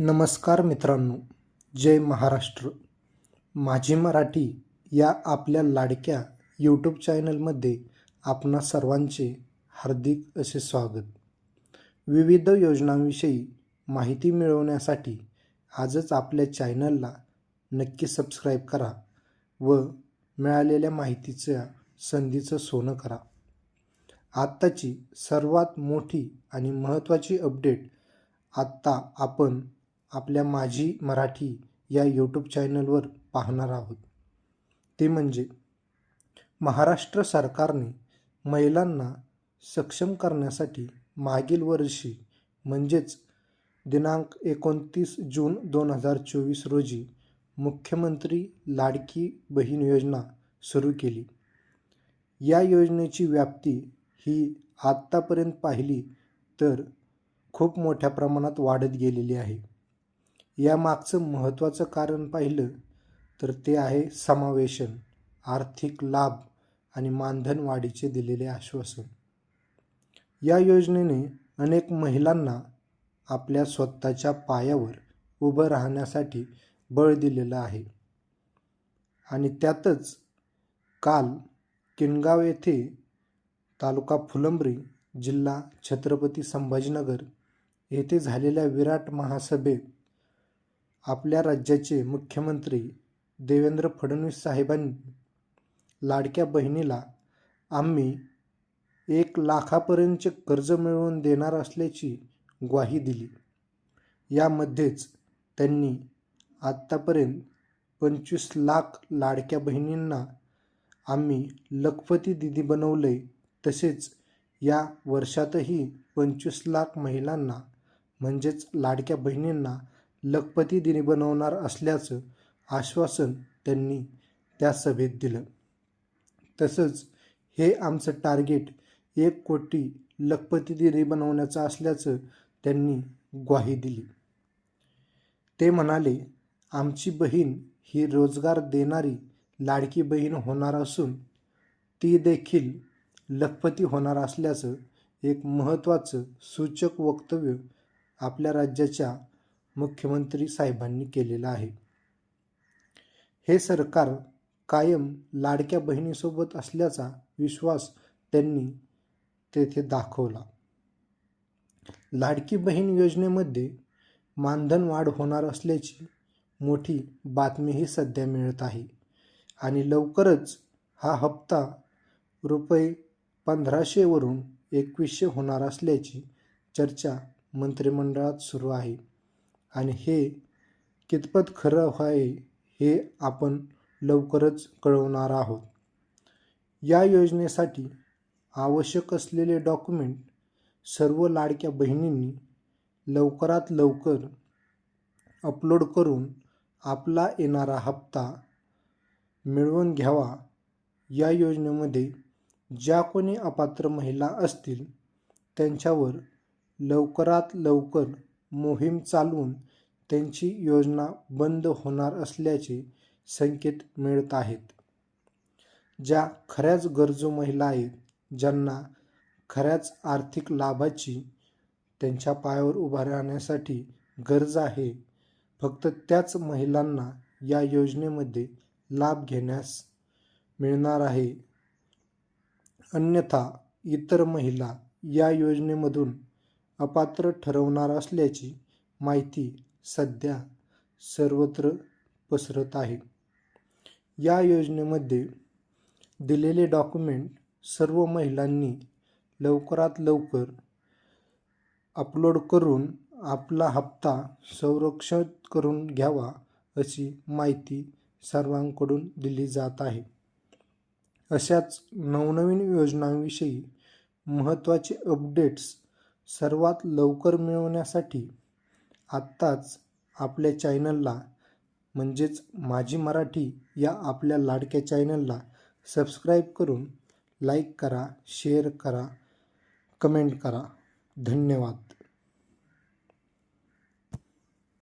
नमस्कार मित्रांनो जय महाराष्ट्र. माझी मराठी या आपल्या लाडक्या यूट्यूब चॅनलमध्ये आपणा सर्वांचे हार्दिक असे स्वागत. विविध योजनांविषयी माहिती मिळवण्यासाठी आजच आपल्या चॅनलला नक्की सबस्क्राईब करा व मिळालेल्या माहितीच्या संधीचं सोनं करा. आत्ताची सर्वात मोठी आणि महत्त्वाची अपडेट आत्ता आपण आपल्या माझी मराठी या यूट्यूब चॅनलवर पाहणार आहोत. ते म्हणजे महाराष्ट्र सरकारने महिलांना सक्षम करण्यासाठी मागील वर्षी म्हणजेच दिनांक एकोणतीस जून दोन हजार चोवीस रोजी मुख्यमंत्री लाडकी बहीण योजना सुरू केली. या योजनेची व्याप्ती ही आत्तापर्यंत पाहिली तर खूप मोठ्या प्रमाणात वाढत गेलेली आहे. यामागचं महत्त्वाचं कारण पाहिलं तर ते आहे समावेशन आर्थिक लाभ आणि मानधन वाढीचे दिलेले आश्वासन. या योजनेने अनेक महिलांना आपल्या स्वतःच्या पायावर उभं राहण्यासाठी बळ दिलेलं आहे. आणि त्यातच काल किनगाव येथे तालुका फुलंब्री जिल्हा छत्रपती संभाजीनगर येथे झालेल्या विराट महासभेत आपल्या राज्याचे मुख्यमंत्री देवेंद्र फडणवीस साहेबांनी लाडक्या बहिणीला आम्ही एक लाखापर्यंतचे कर्ज मिळवून देणार असल्याची ग्वाही दिली. यामध्येच त्यांनी आत्तापर्यंत पंचवीस लाख लाडक्या बहिणींना आम्ही लखपती दिदी बनवले तसेच या वर्षातही पंचवीस लाख महिलांना म्हणजेच लाडक्या बहिणींना लखपती दिनी बनवणार असल्याचं आश्वासन त्यांनी त्या सभेत दिलं. तसंच हे आमचं टार्गेट एक कोटी लखपती दिनी बनवण्याचं असल्याचं त्यांनी ग्वाही दिली. ते म्हणाले आमची बहीण ही रोजगार देणारी लाडकी बहीण होणार असून ती देखील लखपती होणार असल्याचं एक महत्त्वाचं सूचक वक्तव्य आपल्या राज्याच्या मुख्यमंत्री साहेबांनी केलेला आहे. हे सरकार कायम लाडक्या बहिणीसोबत असल्याचा विश्वास त्यांनी तेथे दाखवला. लाडकी बहीण योजनेमध्ये मानधन वाढ होणार असल्याची मोठी बातमीही सध्या मिळत आहे आणि लवकरच हा हप्ता रुपये पंधराशेवरून एकवीसशे होणार असल्याची चर्चा मंत्रिमंडळात सुरू आहे. आणि हे कितपत खरं आहे हे आपण लवकरच कळवणार आहोत. या योजनेसाठी आवश्यक असलेले डॉक्युमेंट सर्व लाडक्या बहिणींनी लवकरात लवकर अपलोड करून आपला येणारा हप्ता मिळवून घ्यावा. या योजनेमध्ये ज्या कोणी अपात्र महिला असतील त्यांच्यावर लवकरात लवकर मोहीम चालवून त्यांची योजना बंद होणार असल्याचे संकेत मिळत आहेत. ज्या खऱ्याच गरजू महिला आहेत ज्यांना खऱ्याच आर्थिक लाभाची त्यांच्या पायावर उभा राहण्यासाठी गरज आहे फक्त त्याच महिलांना या योजनेमध्ये लाभ घेण्यास मिळणार आहे. अन्यथा इतर महिला या योजनेमधून अपात्र ठरवणार असल्याची माहिती सध्या सर्वत्र पसरत आहे. या योजनेमध्ये दिलेले डॉक्युमेंट सर्व महिलांनी लवकरात लवकर अपलोड करून आपला हप्ता संरक्षित करून घ्यावा अशी माहिती सर्वांकडून दिली जात आहे. अशाच नवनवीन योजनांविषयी महत्त्वाचे अपडेट्स सर्वात लवकर मिळवण्यासाठी आत्ताच आपल्या चॅनलला म्हणजेच माझी मराठी या आपल्या लाडक्या चॅनलला सबस्क्राईब करून लाईक करा शेअर करा कमेंट करा. धन्यवाद.